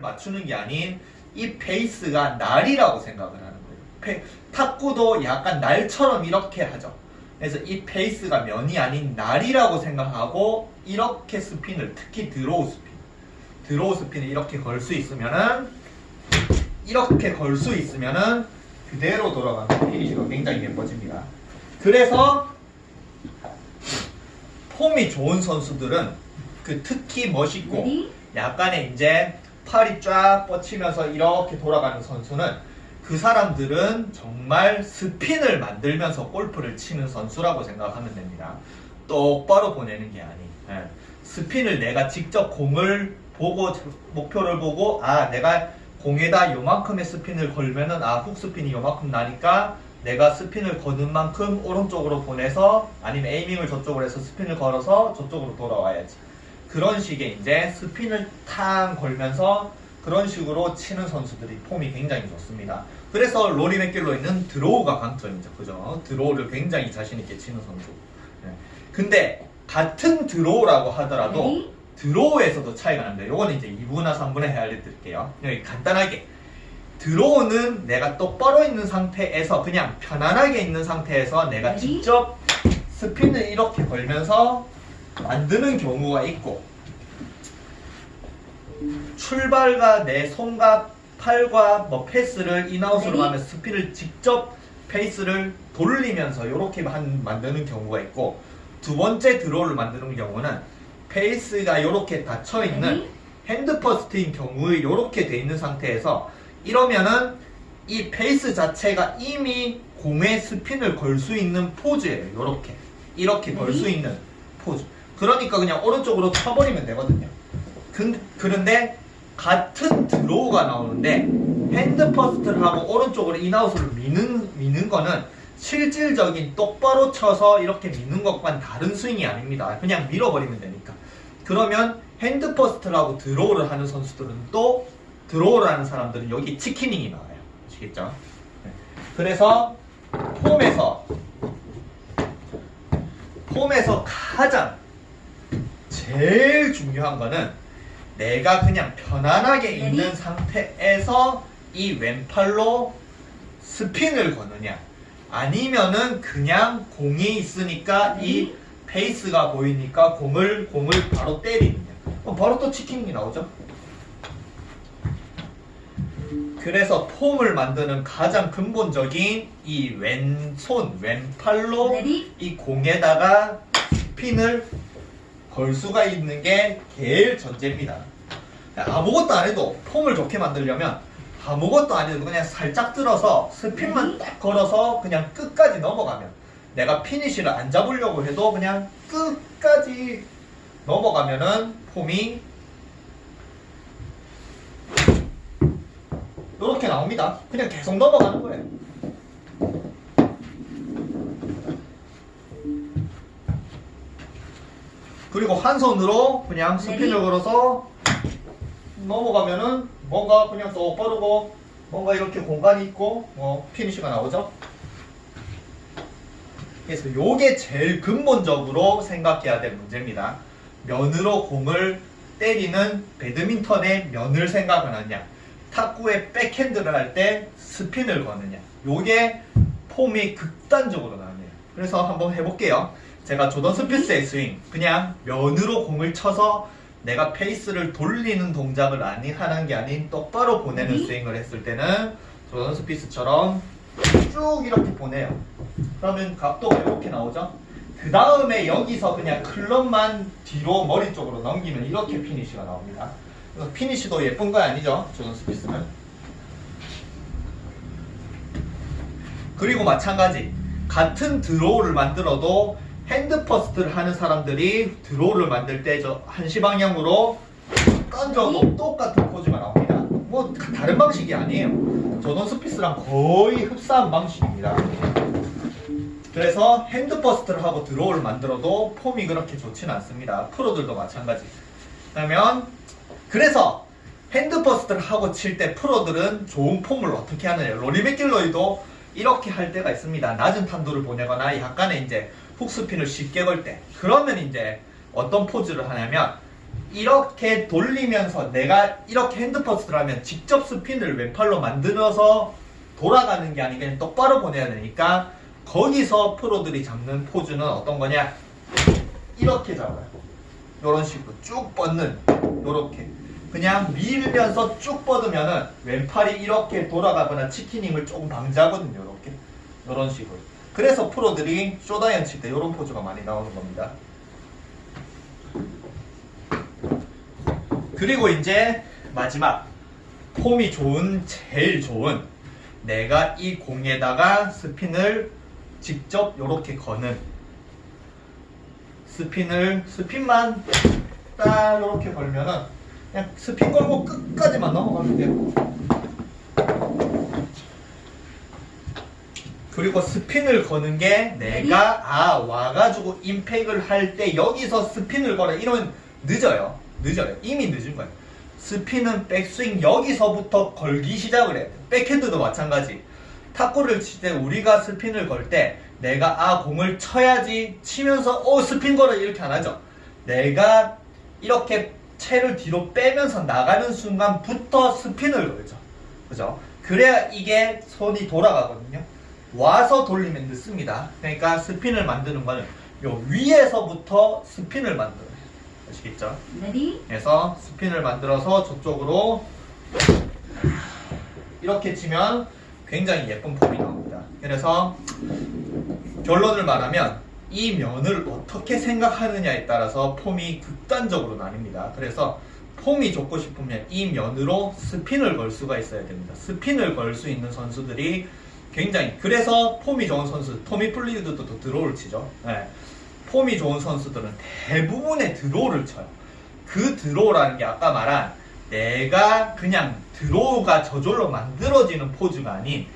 맞추는 게 아닌 이 페이스가 날이라고 생각을 하는 거예요. 페- 탁구도 약간 날처럼 이렇게 하죠. 그래서 이 페이스가 면이 아닌 날이라고 생각하고 이렇게 스핀을 특히 드로우 스핀 드로우 스핀을 이렇게 걸 수 있으면은 이렇게 걸 수 있으면은 그대로 돌아가는 피니시가 굉장히 예뻐집니다. 그래서 폼이 좋은 선수들은 그 특히 멋있고 약간의 이제 팔이 쫙 뻗치면서 이렇게 돌아가는 선수는 그 사람들은 정말 스핀을 만들면서 골프를 치는 선수라고 생각하면 됩니다. 똑바로 보내는 게 아닌 예. 스핀을 내가 직접 공을 보고 목표를 보고 아 내가 공에다 요만큼의 스핀을 걸면은 아 훅 스핀이 요만큼 나니까 내가 스핀을 거는 만큼 오른쪽으로 보내서 아니면 에이밍을 저쪽으로 해서 스핀을 걸어서 저쪽으로 돌아와야지. 그런 식의 이제 스핀을 탕 걸면서 그런 식으로 치는 선수들이 폼이 굉장히 좋습니다. 그래서 로리 맥길로이는 드로우가 강점이죠. 그죠? 드로우를 굉장히 자신있게 치는 선수. 네. 근데 같은 드로우라고 하더라도 레디 드로우에서도 차이가 납니다. 요거는 이제 2부나 3분에 알려드릴게요. 여기 간단하게. 드로우는 내가 똑바로 있는 상태에서 그냥 편안하게 있는 상태에서 내가 레디? 직접 스핀을 이렇게 걸면서 만드는 경우가 있고 출발과 내 손과 팔과 뭐 패스를 인아웃으로 레디? 하면 스핀을 직접 페이스를 돌리면서 이렇게 만드는 경우가 있고 두 번째 드로우를 만드는 경우는 페이스가 이렇게 닫혀 있는 레디 핸드 퍼스트인 경우에 이렇게 돼 있는 상태에서 이러면은 이 페이스 자체가 이미 공에 스핀을 걸 수 있는 포즈예요. 이렇게 이렇게 걸수 네. 있는 포즈. 그러니까 그냥 오른쪽으로 쳐버리면 되거든요. 근, 그런데 같은 드로우가 나오는데 핸드 퍼스트를 하고 오른쪽으로 인아웃을 미는 미는 거는 실질적인 똑바로 쳐서 이렇게 미는 것과는 다른 스윙이 아닙니다. 그냥 밀어버리면 되니까. 그러면 핸드 퍼스트를 하고 드로우를 하는 선수들은 또 드로우를 하는 사람들은 여기 치키닝이 나와요. 아시겠죠? 네. 그래서 폼에서 폼에서 가장 제일 중요한 거는 내가 그냥 편안하게 레디? 있는 상태에서 이 왼팔로 스핀을 거느냐 아니면은 그냥 공이 있으니까 이 레디? 페이스가 보이니까 공을 공을 바로 때리느냐 그럼 바로 또 치킨이 나오죠 그래서 폼을 만드는 가장 근본적인 이 왼손 왼팔로 레디 이 공에다가 스핀을 걸 수가 있는 게 제일 전제입니다. 아무것도 안 해도 폼을 좋게 만들려면 아무것도 안 해도 그냥 살짝 들어서 스핀만 딱 걸어서 그냥 끝까지 넘어가면 내가 피니시를 안 잡으려고 해도 그냥 끝까지 넘어가면은 폼이 이렇게 나옵니다. 그냥 계속 넘어가는 거예요. 그리고 한 손으로 그냥 레디? 걸어서 넘어가면은 뭔가 그냥 쏙 빠르고 뭔가 이렇게 공간이 있고 뭐 피니시가 나오죠. 그래서 요게 제일 근본적으로 생각해야 될 문제입니다. 면으로 공을 때리는 배드민턴의 면을 생각하느냐 탁구의 백핸드를 할 때 스핀을 거느냐 요게 폼이 극단적으로 나뉘어요. 그래서 한번 해볼게요. 제가 조던 스피스의 스윙 그냥 면으로 공을 쳐서 내가 페이스를 돌리는 동작을 아니 하는 게 아닌 똑바로 보내는 음. 스윙을 했을 때는 조던 스피스처럼 쭉 이렇게 보내요. 그러면 각도가 이렇게 나오죠. 그 다음에 여기서 그냥 클럽만 뒤로 머리 쪽으로 넘기면 이렇게 피니시가 나옵니다. 그래서 피니시도 예쁜 거 아니죠? 조던 스피스는. 그리고 마찬가지 같은 드로우를 만들어도 핸드 퍼스트를 하는 사람들이 드로우를 만들 때 저 한시 방향으로 던져도 똑같은 포즈가 나옵니다. 뭐 다른 방식이 아니에요. 조던 스피스랑 거의 흡사한 방식입니다. 그래서 핸드 퍼스트를 하고 드로우를 만들어도 폼이 그렇게 좋지는 않습니다. 프로들도 마찬가지. 그러면 그래서 핸드 퍼스트를 하고 칠 때 프로들은 좋은 폼을 어떻게 하느냐. 로리 맥길로이도 이렇게 할 때가 있습니다. 낮은 탄도를 보내거나 약간의 이제 훅스핀을 쉽게 걸 때. 그러면 이제 어떤 포즈를 하냐면 이렇게 돌리면서 내가 이렇게 핸드퍼스를 하면 직접 스핀을 왼팔로 만들어서 돌아가는 게 아니고 똑바로 보내야 되니까 거기서 프로들이 잡는 포즈는 어떤 거냐 이렇게 잡아요 이런 식으로 쭉 뻗는 이렇게 그냥 밀면서 쭉 뻗으면은 왼팔이 이렇게 돌아가거나 치킨 힘을 조금 방지하거든요 이렇게. 이런 식으로. 그래서 프로들이 쇼다이언 칠 때 이런 포즈가 많이 나오는 겁니다. 그리고 이제 마지막. 폼이 좋은 제일 좋은. 내가 이 공에다가 스핀을 직접 이렇게 거는. 스핀을 스핀만 딱 이렇게 걸면은 그냥 스핀 걸고 끝까지만 넘어가면 돼요. 그리고 스핀을 거는 게 내가 아 와가지고 임팩을 할 때 여기서 스핀을 걸어 이러면 늦어요. 늦어요. 이미 늦은 거예요. 스핀은 백스윙 여기서부터 걸기 시작을 해요. 백핸드도 마찬가지. 탁구를 칠 때 우리가 스핀을 걸 때 내가 아 공을 쳐야지 치면서 어 스핀 걸어 이렇게 안 하죠. 내가 이렇게 채를 뒤로 빼면서 나가는 순간부터 스핀을 걸죠. 그죠? 그래야 이게 손이 돌아가거든요. 와서 돌리면 늦습니다. 그러니까 스핀을 만드는 거는 요 위에서부터 스핀을 만들어요. 아시겠죠? 그래서 스핀을 만들어서 저쪽으로 이렇게 치면 굉장히 예쁜 폼이 나옵니다. 그래서 결론을 말하면 이 면을 어떻게 생각하느냐에 따라서 폼이 극단적으로 나뉩니다. 그래서 폼이 좋고 싶으면 이 면으로 스핀을 걸 수가 있어야 됩니다. 스핀을 걸 수 있는 선수들이 굉장히 그래서 폼이 좋은 선수 토미 플리드도 또 드로우를 치죠. 네. 폼이 좋은 선수들은 대부분의 드로우를 쳐요. 그 드로우라는 게 아까 말한 내가 그냥 드로우가 저절로 만들어지는 포즈가 아닌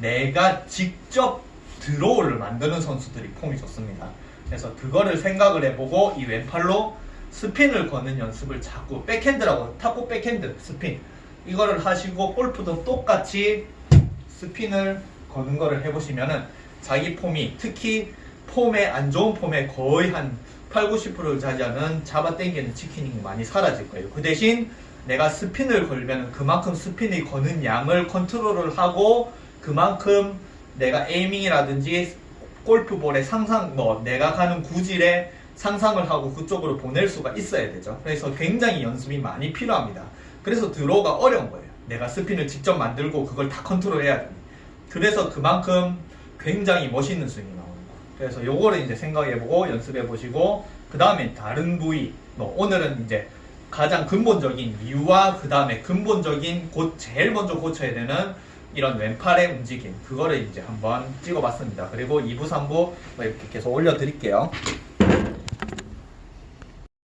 내가 직접 드로우를 만드는 선수들이 폼이 좋습니다. 그래서 그거를 생각을 해보고 이 왼팔로 스핀을 거는 연습을 자꾸 백핸드라고 탁구 백핸드 스핀 이거를 하시고 골프도 똑같이 스핀을 거는 거를 해보시면은 자기 폼이 특히 폼에 안 좋은 폼에 거의 한 8, 90%를 차지하는 잡아 당기는 치킨이 많이 사라질 거예요. 그 대신 내가 스핀을 걸면 그만큼 스핀이 거는 양을 컨트롤을 하고 그만큼 내가 에이밍이라든지 골프볼의 상상, 뭐 내가 가는 구질에 상상을 하고 그쪽으로 보낼 수가 있어야 되죠. 그래서 굉장히 연습이 많이 필요합니다. 그래서 드로우가 어려운 거예요. 내가 스핀을 직접 만들고 그걸 다 컨트롤해야 됩니다. 그래서 그만큼 굉장히 멋있는 스윙이 나오는 거. 그래서 요거를 이제 생각해보고 연습해보시고 그 다음에 다른 부위, 뭐 오늘은 이제 가장 근본적인 이유와 그 다음에 근본적인 곧 제일 먼저 고쳐야 되는 이런 왼팔의 움직임 그거를 이제 한번 찍어봤습니다. 그리고 2부, 3부 뭐 이렇게 계속 올려드릴게요.